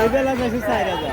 এই বেলা বেশি চার হাজার।